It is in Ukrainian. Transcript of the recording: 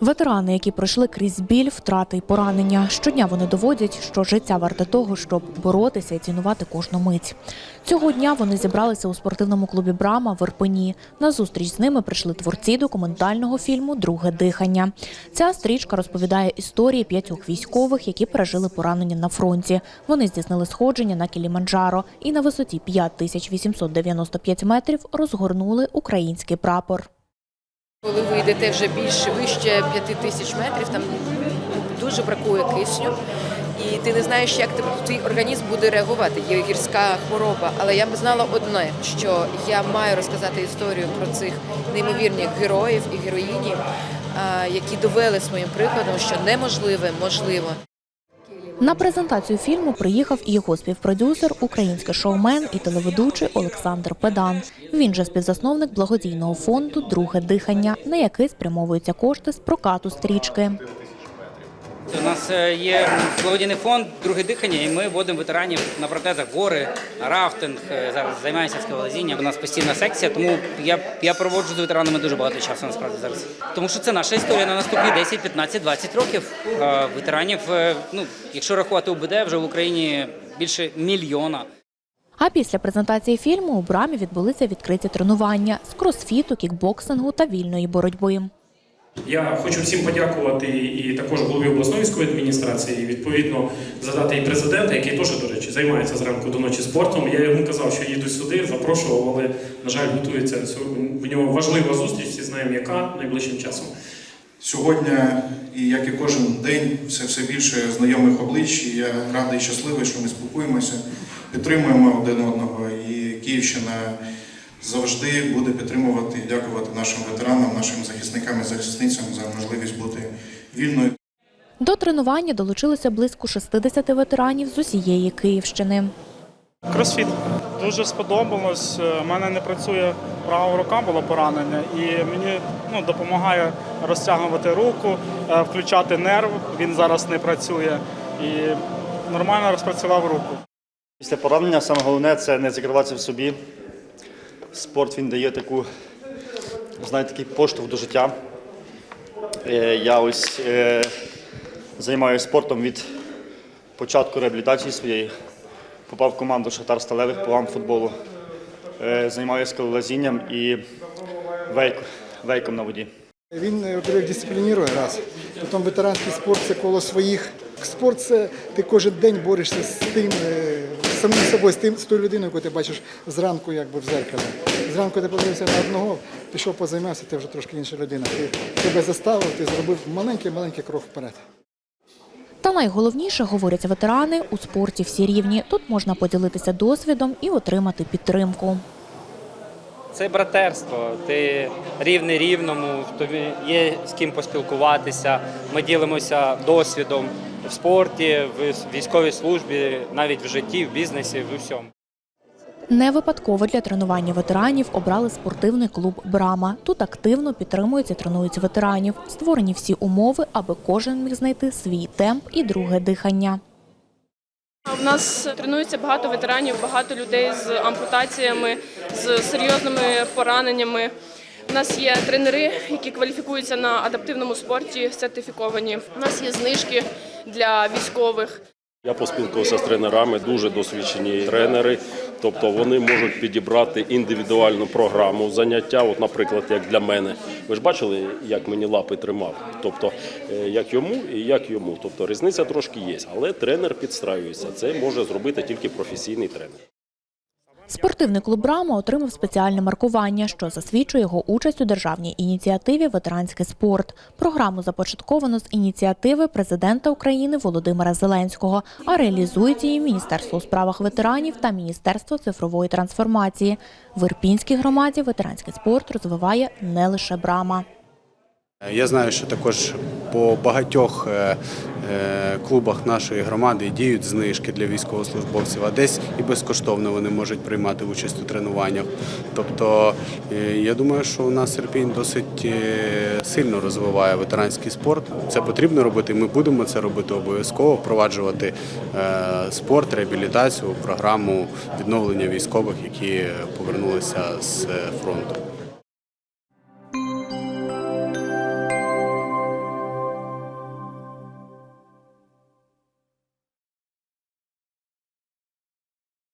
Ветерани, які пройшли крізь біль, втрати і поранення. Щодня вони доводять, що життя варте того, щоб боротися і цінувати кожну мить. Цього дня вони зібралися у спортивному клубі Брама в Ірпені. На зустріч з ними прийшли творці документального фільму Друге дихання. Ця стрічка розповідає історії п'ятьох військових, які пережили поранення на фронті. Вони здійснили сходження на Кіліманджаро і на висоті 5895 метрів розгорнули український прапор. Коли ви йдете вже більше вище 5 тисяч метрів, там дуже бракує кисню, і ти не знаєш, як твій організм буде реагувати. Є гірська хвороба. Але я б знала одне, що я маю розказати історію про цих неймовірних героїв і героїнів, які довели своїм прикладом, що неможливе можливо. На презентацію фільму приїхав і його співпродюсер, український шоумен і телеведучий Олександр Педан. Він же співзасновник благодійного фонду Друге дихання, на який спрямовуються кошти з прокату стрічки. У нас е, є благодійний фонд Друге дихання, і ми водимо ветеранів на протезах гори, рафтинг. Е, Зараз займаємося скалолазінням. У нас постійна секція, тому я, я проводжу з ветеранами дуже багато часу насправді зараз. Тому що це наша історія на наступні 10, 15, 20 років. Ветеранів, е, ну якщо рахувати УБД, вже в Україні більше мільйона. А після презентації фільму у брамі відбулися відкриті тренування з кросфіту, кікбоксингу та вільної боротьби. Я хочу всім подякувати і також голові обласної військової адміністрації, і відповідно задати і президента, який теж, до речі, займається зранку до ночі спортом. Я йому казав, що їду сюди, запрошував, але, на жаль, готується. В нього важлива зустріч, всі знаємо, яка найближчим часом. Сьогодні, і як і кожен день, все все більше знайомих облич. Я радий і щасливий, що ми спілкуємося, підтримуємо один одного. І Київщина завжди буде підтримувати і дякувати нашим ветеранам, нашим захисникам і захисницям за можливість бути вільною. До тренування долучилося близько 60 ветеранів з усієї Київщини. Кросфіт дуже сподобалось. У мене не працює права рука, було поранення, і мені ну, допомагає розтягувати руку, е, включати нерв. Він зараз не працює і нормально розпрацював руку. Після поранення саме головне це не закриватися в собі. Спорт він дає таку, знаєте, такий поштовх до життя. Е, Я ось е, займаюся спортом від початку реабілітації своєї. Попав в команду Шахтар Сталевих по футболу. Займаюся скалолазінням і вейк, вейком на воді. Він, е, во-первых, дисциплінує раз. Потім ветеранський спорт це коло своїх. Спорт це ти кожен день борешся з тим, е, самим собою, з тим, з тою людиною, яку ти бачиш зранку якби в зеркалі. Зранку ти подивився на одного, пішов позаймався, ти вже трошки інша людина. Ти тебе заставив, ти зробив маленький-маленький крок вперед. Та найголовніше, говорять ветерани, у спорті всі рівні. Тут можна поділитися досвідом і отримати підтримку. Це братерство. Ти рівний рівному, тобі є з ким поспілкуватися. Ми ділимося досвідом в спорті, в військовій службі, навіть в житті, в бізнесі, в усьому. Не випадково для тренування ветеранів обрали спортивний клуб Брама. Тут активно підтримують і тренують ветеранів. Створені всі умови, аби кожен міг знайти свій темп і друге дихання. У нас тренується багато ветеранів, багато людей з ампутаціями, з серйозними пораненнями. У нас є тренери, які кваліфікуються на адаптивному спорті, сертифіковані. У нас є знижки для військових. Я поспілкувався з тренерами, дуже досвідчені тренери. Тобто вони можуть підібрати індивідуальну програму заняття. От, наприклад, як для мене. Ви ж бачили, як мені лапи тримав. Тобто, е, як йому і як йому. Тобто різниця трошки є, але тренер підстраюється. Це може зробити тільки професійний тренер. Спортивний клуб Брама отримав спеціальне маркування, що засвідчує його участь у державній ініціативі Ветеранський спорт. Програму започатковано з ініціативи президента України Володимира Зеленського, а реалізують її Міністерство у справах ветеранів та Міністерство цифрової трансформації. В Ірпінській громаді ветеранський спорт розвиває не лише Брама. Я знаю, що також по багатьох е, клубах нашої громади діють знижки для військовослужбовців, а десь і безкоштовно вони можуть приймати участь у тренуваннях. Тобто е, я думаю, що у нас Ірпінь досить е, сильно розвиває ветеранський спорт. Це потрібно робити. Ми будемо це робити обов'язково, впроваджувати е, спорт, реабілітацію, програму відновлення військових, які повернулися з е, фронту.